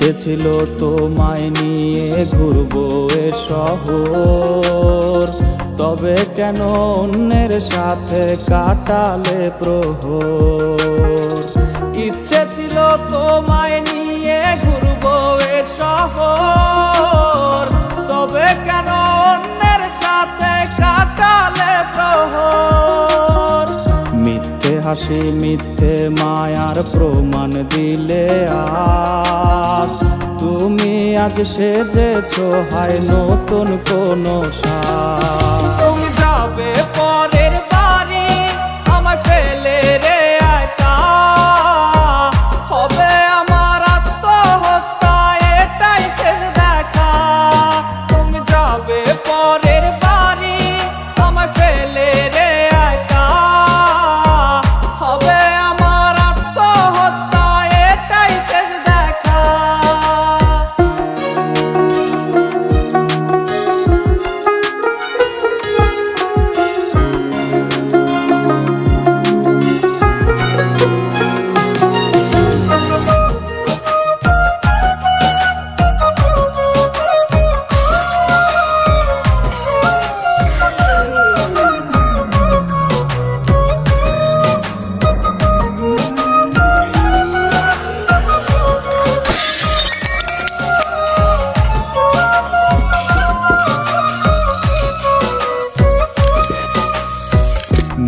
ছিল তোমায় নিয়ে ঘুরবো এ শহর। তবে কেন অন্যের সাথে কাটালে প্রহর? ইচ্ছে ছিল তোমায় নিয়ে ঘুরবো এ শহর। তবে কেন অন্যের সাথে কাটালে প্রহর? মিথ্যে হাসি, মিথ্যে মায়ার প্রমাণ দিলে আজ তুমি আজ সেজেছ হায় নতুন কোন তুমি যাবে পরের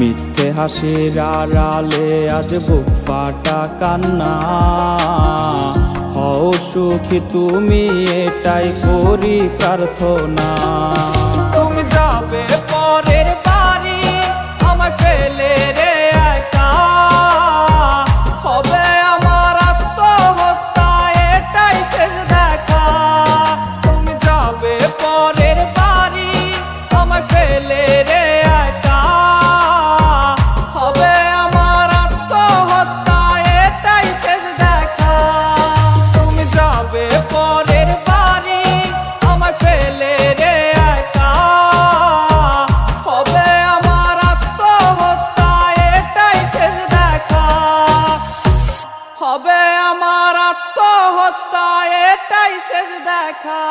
মিথ্যে হাসির আড়ালে আজ বুক ফাটা কান্না। হও সুখী তুমি এটাই করি প্রার্থনা। শেষ দেখা।